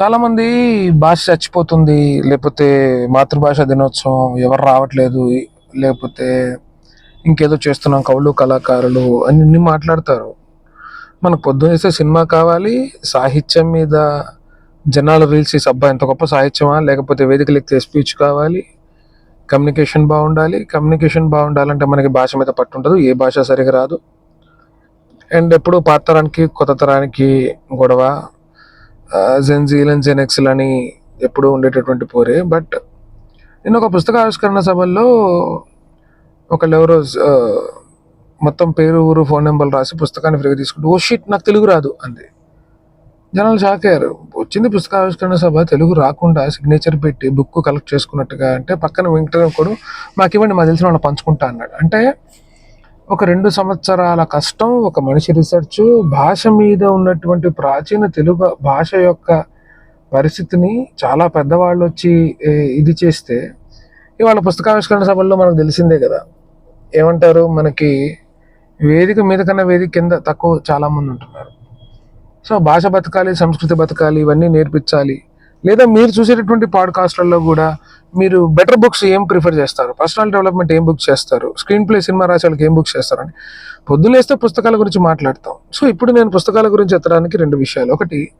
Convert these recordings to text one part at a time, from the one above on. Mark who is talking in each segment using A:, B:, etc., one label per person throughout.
A: చాలామంది భాష చచ్చిపోతుంది లేకపోతే మాతృభాష దినోత్సవం ఎవరు రావట్లేదు లేకపోతే ఇంకేదో చేస్తున్నాం కవులు కళాకారులు అన్ని మాట్లాడతారు. మనకు పొద్దున సినిమా కావాలి సాహిత్యం మీద జనాలు రీల్స్ చేసి అబ్బాయి ఎంత గొప్ప సాహిత్యమా లేకపోతే వేదికలు ఎక్కితే స్పీచ్ కావాలి కమ్యూనికేషన్ బాగుండాలి కమ్యూనికేషన్ బాగుండాలంటే మనకి భాష మీద పట్టు ఉండదు ఏ భాష సరిగా రాదు. అండ్ ఎప్పుడు పాత తరానికి కొత్త తరానికి గొడవ జెన్జీల్ అండ్ జెనెక్స్ల్ అని ఎప్పుడు ఉండేటటువంటి పోరే. బట్ నేను ఒక పుస్తక ఆవిష్కరణ సభల్లో ఒకళ్ళు ఎవరో మొత్తం పేరు ఊరు ఫోన్ నెంబర్ రాసి పుస్తకాన్ని ఫ్రీగా తీసుకుంటూ oh ఓ షీట్ నాకు తెలుగు రాదు అంది. జనాలు షాక్ అయ్యారు. వచ్చింది పుస్తక ఆవిష్కరణ సభ తెలుగు రాకుండా సిగ్నేచర్ పెట్టి బుక్ కలెక్ట్ చేసుకున్నట్టుగా అంటే పక్కన వెంకటరమణ మాకు ఇవ్వండి మా తెలిసిన వాళ్ళు పంచుకుంటా అన్నాడు. అంటే ఒక రెండు సంవత్సరాల కష్టం ఒక మనిషి రీసెర్చ్ భాష మీద ఉన్నటువంటి ప్రాచీన తెలుగు భాష యొక్క పరిస్థితిని చాలా పెద్దవాళ్ళు వచ్చి ఇది చేస్తే ఇవాళ పుస్తకావిష్కరణ సభల్లో మనకు తెలిసిందే కదా. ఏమంటారు? మనకి వేదిక మీద కన్నా వేదిక కింద తక్కువ చాలామంది ఉంటున్నారు. సో భాష బతకాలి సంస్కృతి బతకాలి ఇవన్నీ నేర్పించాలి. లేదా మీరు చూసేటటువంటి పాడ్కాస్ట్లలో కూడా మీరు బెటర్ బుక్స్ ఏం ప్రిఫర్ చేస్తారు? పర్సనల్ డెవలప్మెంట్ ఏం బుక్స్ చేస్తారు? స్క్రీన్ ప్లే సినిమా రాసే ఏం బుక్స్ చేస్తారని. పొద్దులేస్తే పుస్తకాల గురించి మాట్లాడతాం. సో ఇప్పుడు నేను పుస్తకాల గురించి ఎత్తడానికి రెండు విషయాలు. ఒకటి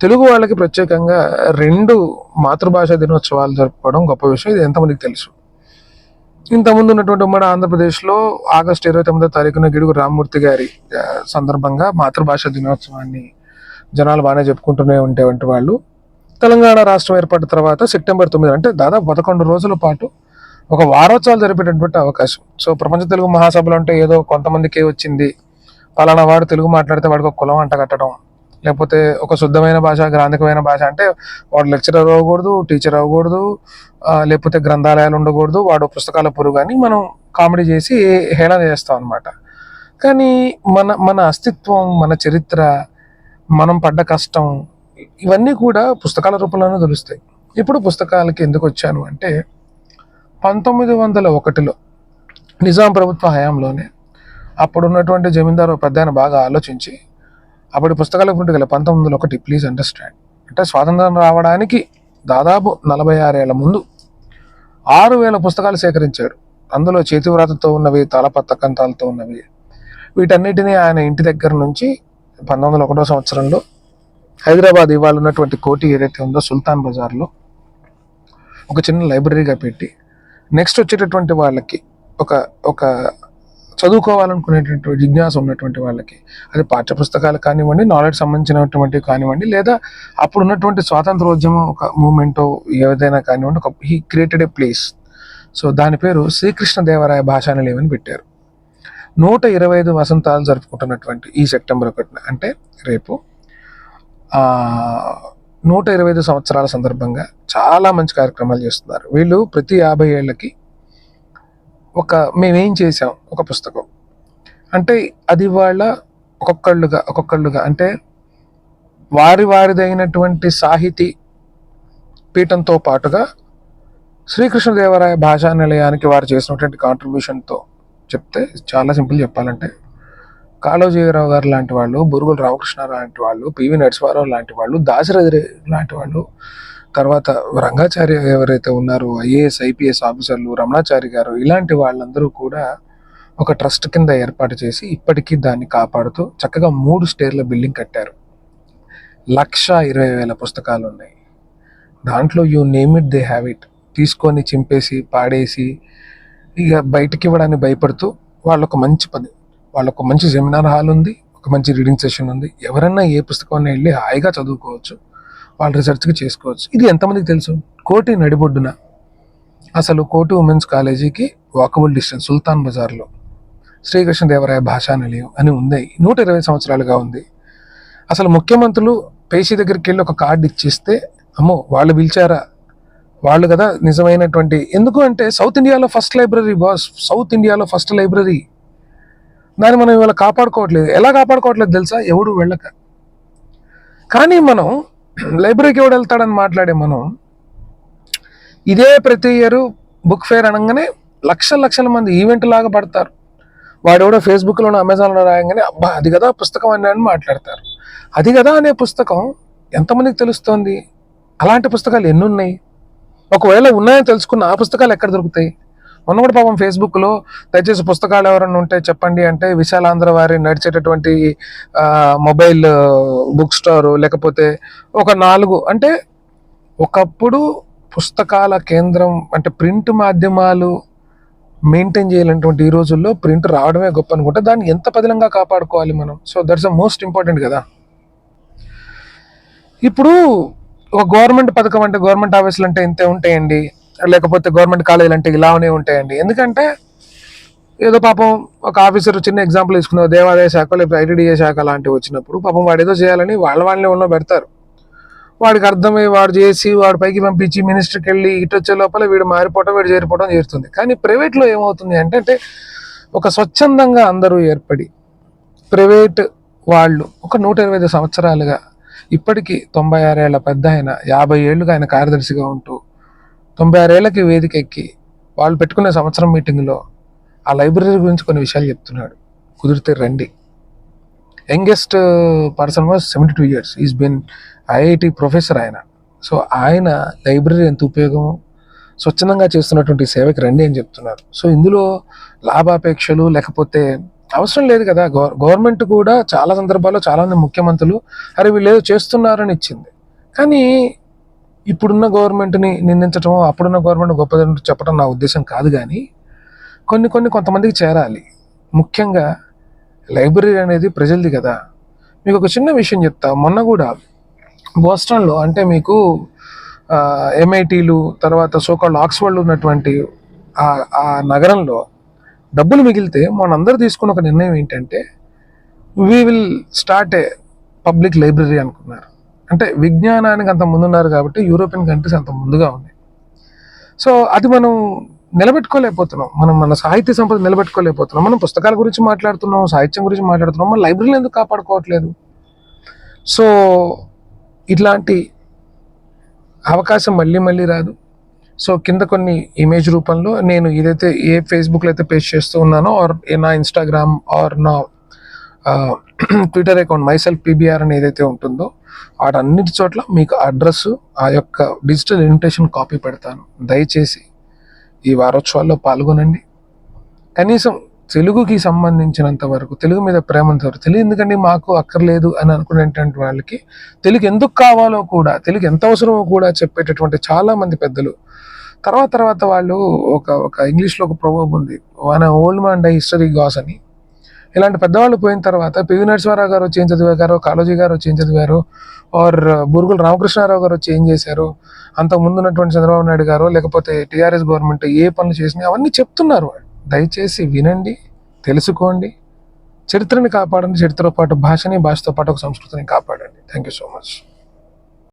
A: తెలుగు వాళ్ళకి ప్రత్యేకంగా రెండు మాతృభాష దినోత్సవాలు జరుపుకోవడం గొప్ప విషయం. ఇది ఎంతమందికి తెలుసు? ఇంతకుముందు ఉన్నటువంటి ఉమ్మడి ఆంధ్రప్రదేశ్లో ఆగస్టు ఇరవై తొమ్మిదో తారీఖున గిడుగు రామ్మూర్తి గారి సందర్భంగా మాతృభాష దినోత్సవాన్ని జనాలు బాగానే చెప్పుకుంటూనే ఉండేవంటి వాళ్ళు. తెలంగాణ రాష్ట్రం ఏర్పడిన తర్వాత సెప్టెంబర్ తొమ్మిది అంటే దాదాపు పదకొండు రోజుల పాటు ఒక వారోత్సవాలు జరిపేటటువంటి అవకాశం. సో ప్రపంచ తెలుగు మహాసభలు అంటే ఏదో కొంతమందికే వచ్చింది. పలానా వాడు తెలుగు మాట్లాడితే వాడికి ఒక కులం అంట కట్టడం. లేకపోతే ఒక శుద్ధమైన భాష గ్రాంధికమైన భాష అంటే వాడు లెక్చరర్ అవ్వకూడదు టీచర్ అవ్వకూడదు లేకపోతే గ్రంథాలయాలు ఉండకూడదు వాడు పుస్తకాల పురుగు అని మనం కామెడీ చేసి హేళన చేస్తాం అనమాట కానీ మన మన అస్తిత్వం మన చరిత్ర మనం పడ్డ కష్టం ఇవన్నీ కూడా పుస్తకాల రూపంలోనే తెలుస్తాయి. ఇప్పుడు పుస్తకాలకి ఎందుకు వచ్చాను అంటే పంతొమ్మిది వందల ఒకటిలో నిజాం ప్రభుత్వ హయాంలోనే అప్పుడు ఉన్నటువంటి జమీందారు పెద్ద ఆయన బాగా ఆలోచించి అప్పటి పుస్తకాల గురించి గల పంతొమ్మిది వందల ఒకటి ప్లీజ్ అండర్స్టాండ్ అంటే స్వాతంత్రం రావడానికి దాదాపు నలభై ఆరేళ్ళ ముందు ఆరు వేల పుస్తకాలు సేకరించాడు. అందులో చేతివ్రాతతో ఉన్నవి తలపత్తకంతాలతో ఉన్నవి వీటన్నిటిని ఆయన ఇంటి దగ్గర నుంచి పంతొమ్మిది వందల ఒకటో సంవత్సరంలో హైదరాబాద్ ఇవాళ ఉన్నటువంటి కోటి ఏదైతే ఉందో సుల్తాన్ బజార్లో ఒక చిన్న లైబ్రరీగా పెట్టి నెక్స్ట్ వచ్చేటటువంటి వాళ్ళకి ఒక ఒక చదువుకోవాలనుకునేటటువంటి జిజ్ఞాస ఉన్నటువంటి వాళ్ళకి అది పాఠ్య పుస్తకాలు కానివ్వండి నాలెడ్జ్ సంబంధించినటువంటి కానివ్వండి లేదా అప్పుడు ఉన్నటువంటి స్వాతంత్రోద్యమం ఒక మూమెంట్ ఏదైనా కానివ్వండి ఒక he created a place so దాని పేరు శ్రీకృష్ణదేవరాయ భాషా నిలయం అని పెట్టారు. నూట ఇరవై ఐదు వసంతాలు జరుపుకుంటున్నటువంటి ఈ సెప్టెంబర్ ఒకటిన అంటే రేపు నూట ఇరవై ఐదు సంవత్సరాల సందర్భంగా చాలా మంచి కార్యక్రమాలు చేస్తున్నారు. వీళ్ళు ప్రతి యాభై ఏళ్ళకి ఒక మేమేం చేసాం ఒక పుస్తకం. అంటే అది వాళ్ళ ఒక్కొక్కళ్ళుగా ఒక్కొక్కళ్ళుగా అంటే వారి వారిదైనటువంటి సాహితీ పీఠంతో పాటుగా శ్రీకృష్ణదేవరాయ భాషా నిలయానికి వారు చేసినటువంటి కాంట్రిబ్యూషన్తో చెప్తే చాలా సింపుల్ చెప్పాలంటే కాళోజీరావు గారు లాంటి వాళ్ళు బురుగుల రామకృష్ణారావు లాంటి వాళ్ళు పివి నరసింహారావు లాంటి వాళ్ళు దాశరథి లాంటి వాళ్ళు తర్వాత రంగాచార్య ఎవరైతే ఉన్నారో ఐఏఎస్ ఐపీఎస్ ఆఫీసర్లు రమణాచారి గారు ఇలాంటి వాళ్ళందరూ కూడా ఒక ట్రస్ట్ కింద ఏర్పాటు చేసి ఇప్పటికీ దాన్ని కాపాడుతూ చక్కగా మూడు స్టేర్ల బిల్డింగ్ కట్టారు. లక్ష ఇరవై వేల పుస్తకాలు ఉన్నాయి. దాంట్లో you name it they have it. తీసుకొని చింపేసి పాడేసి ఇక బయటికి ఇవ్వడానికి భయపడుతూ వాళ్ళొక మంచి పని వాళ్ళకు మంచి సెమినార్ హాల్ ఉంది ఒక మంచి రీడింగ్ సెషన్ ఉంది. ఎవరైనా ఏ పుస్తకం వెళ్ళి హాయిగా చదువుకోవచ్చు వాళ్ళ రీసెర్చ్కి చేసుకోవచ్చు. ఇది ఎంతమందికి తెలుసు? కోటి నడిబొడ్డున. అసలు కోటి ఉమెన్స్ కాలేజీకి వాకబుల్ డిస్టెన్స్ సుల్తాన్ బజార్లో. శ్రీకృష్ణదేవరాయ భాషా నిలయం అని ఉంది. నూట ఇరవై సంవత్సరాలుగా ఉంది. అసలు ముఖ్యమంత్రులు పేషీ దగ్గరికి వెళ్ళి ఒక కార్డు ఇచ్చిస్తే అమ్మో వాళ్ళు పిలిచారా? వాళ్ళు కదా నిజమైనటువంటి. ఎందుకు అంటే సౌత్ ఇండియాలో ఫస్ట్ లైబ్రరీ బాస్ సౌత్ ఇండియాలో ఫస్ట్ లైబ్రరీ దాన్ని మనం ఇవాళ కాపాడుకోవట్లేదు. ఎలా కాపాడుకోవట్లేదు తెలుసా? ఎవడు వెళ్ళక. కానీ మనం లైబ్రరీకి ఎవడు వెళ్తాడని మాట్లాడే మనం ఇదే ప్రతి ఇయర్ బుక్ ఫేర్ అనగానే లక్షల లక్షల మంది ఈవెంట్ లాగా పడతారు. వాడెవడో ఫేస్బుక్లోనో అమెజాన్లో రాయంగానే అబ్బా అది కదా పుస్తకం అని అని మాట్లాడతారు. అది కదా అనే పుస్తకం ఎంతమందికి తెలుస్తోంది? అలాంటి పుస్తకాలు ఎన్ని ఉన్నాయి ఒకవేళ ఉన్నాయని తెలుసుకున్న ఆ పుస్తకాలు ఎక్కడ దొరుకుతాయి? మొన్న కూడా పాపం ఫేస్బుక్లో దయచేసి పుస్తకాలు ఎవరైనా ఉంటే చెప్పండి అంటే విశాలాంధ్ర వారి నడిచేటటువంటి మొబైల్ బుక్ స్టోరు లేకపోతే ఒక నాలుగు అంటే ఒకప్పుడు పుస్తకాల కేంద్రం అంటే ప్రింట్ మాధ్యమాలు మెయింటైన్ చేయాలన్నటువంటి ఈ రోజుల్లో ప్రింట్ రావడమే గొప్ప అనుకుంటే. దాన్ని ఎంత పదిలంగా కాపాడుకోవాలి మనం? So that's a most important కదా. ఇప్పుడు ఒక గవర్నమెంట్ పథకం అంటే గవర్నమెంట్ ఆఫీసులు అంటే ఇంతే ఉంటాయండి. లేకపోతే గవర్నమెంట్ కాలేజీలు అంటే ఇలానే ఉంటాయండి. ఎందుకంటే ఏదో పాపం ఒక ఆఫీసర్ చిన్న ఎగ్జాంపుల్ తీసుకున్న దేవాదాయ శాఖ లేకపోతే ఐటీడీఏ శాఖ లాంటివి వచ్చినప్పుడు పాపం వాడు ఏదో చేయాలని వాళ్ళ వాళ్ళని ఉన్న పెడతారు. వాడికి అర్థమై వాడు చేసి వాడు పైకి పంపించి మినిస్టర్కి వెళ్ళి ఇటు వచ్చే లోపల వీడు మారిపోవడం వీడు చేరిపోవడం చేస్తుంది కానీ ప్రైవేట్లో ఏమవుతుంది అంటే అంటే ఒక స్వచ్ఛందంగా అందరూ ఏర్పడి ప్రైవేట్ వాళ్ళు ఒక నూట ఇరవై ఐదు సంవత్సరాలుగా ఇప్పటికీ తొంభై ఆరేళ్ళ పెద్ద ఆయన యాభై ఏళ్ళుగా ఆయన కార్యదర్శిగా ఉంటూ తొంభై ఆరేళ్ళకి వేదిక ఎక్కి వాళ్ళు పెట్టుకునే సంవత్సరం మీటింగ్లో ఆ లైబ్రరీ గురించి కొన్ని విషయాలు చెప్తున్నాడు. కుదిరితే రండి. Youngest person was seventy two years. Is been IIT professor ఆయన. సో ఆయన లైబ్రరీ ఎంత ఉపయోగము స్వచ్ఛందంగా చేస్తున్నటువంటి సేవకి రండి అని చెప్తున్నారు. సో ఇందులో లాభాపేక్షలు లేకపోతే అవసరం లేదు కదా. గవర్ గవర్నమెంట్ కూడా చాలా సందర్భాల్లో చాలామంది ముఖ్యమంత్రులు అరే వీళ్ళు ఏదో చేస్తున్నారని ఇచ్చింది. కానీ ఇప్పుడున్న గవర్నమెంట్ని నిందించడం అప్పుడున్న గవర్నమెంట్ గొప్పదని చెప్పడం నా ఉద్దేశం కాదు కానీ కొన్ని కొన్ని కొంతమందికి చేరాలి. ముఖ్యంగా లైబ్రరీ అనేది ప్రజలది కదా. మీకు ఒక చిన్న విషయం చెప్తా. మొన్న కూడా బోస్టన్లో అంటే మీకు ఎంఐటీలు తర్వాత సోకాళ్ళు ఆక్స్ఫర్డ్ ఉన్నటువంటి ఆ ఆ నగరంలో డబ్బులు మిగిలితే మనందరూ తీసుకున్న ఒక నిర్ణయం ఏంటంటే we will start a public library అనుకున్నారు. అంటే విజ్ఞానానికి అంత ముందున్నారు కాబట్టి యూరోపియన్ కంట్రీస్ అంత ముందుగా ఉన్నాయి. సో అది మనం నిలబెట్టుకోలేకపోతున్నాం. మనం మన సాహిత్య సంపద నిలబెట్టుకోలేకపోతున్నాం. మనం పుస్తకాల గురించి మాట్లాడుతున్నాం సాహిత్యం గురించి మాట్లాడుతున్నాం. మన లైబ్రరీలు ఎందుకు కాపాడుకోవట్లేదు? సో ఇట్లాంటి అవకాశం మళ్ళీ మళ్ళీ రాదు. సో కింద కొన్ని ఇమేజ్ రూపంలో నేను ఏదైతే ఏ ఫేస్బుక్లో అయితే పేస్ట్ చేస్తూ ఉన్నానో ఆర్ నా ఇన్స్టాగ్రామ్ ఆర్ నా ట్విట్టర్ అకౌంట్ మైసెల్ఫ్ పీబీఆర్ అని ఏదైతే ఉంటుందో వాటన్నిటి చోట్ల మీకు అడ్రస్ ఆ యొక్క డిజిటల్ ఇన్విటేషన్ కాపీ పెడతాను. దయచేసి ఈ వారోత్సవాల్లో పాల్గొనండి. కనీసం తెలుగుకి సంబంధించినంత వరకు తెలుగు మీద ప్రేమ వరకు తెలుగు ఎందుకంటే మాకు అక్కర్లేదు అని అనుకునేటువంటి వాళ్ళకి తెలుగు ఎందుకు కావాలో కూడా తెలుగు ఎంత అవసరమో కూడా చెప్పేటటువంటి చాలా మంది పెద్దలు. తర్వాత తర్వాత వాళ్ళు ఒక ఒక ఇంగ్లీష్లో ఒక ప్రొవర్బ్ ఉంది. One old man die history goes అని. ఇలాంటి పెద్దవాళ్ళు పోయిన తర్వాత పివి నరసింహారావు గారు వచ్చి ఏం చదివారు కాళోజీ గారు వచ్చి ఏం చదివారు ఆర్ బురుగుల రామకృష్ణారావు గారు వచ్చి ఏం చేశారు అంత ముందు ఉన్నటువంటి చంద్రబాబు నాయుడు గారు లేకపోతే టీఆర్ఎస్ గవర్నమెంట్ ఏ పనులు చేసినాయి అవన్నీ చెప్తున్నారు దయచేసి వినండి తెలుసుకోండి చరిత్రని కాపాడండి చరిత్రతో పాటు భాషని భాషతో పాటు ఒక సంస్కృతిని కాపాడండి. Thank you so much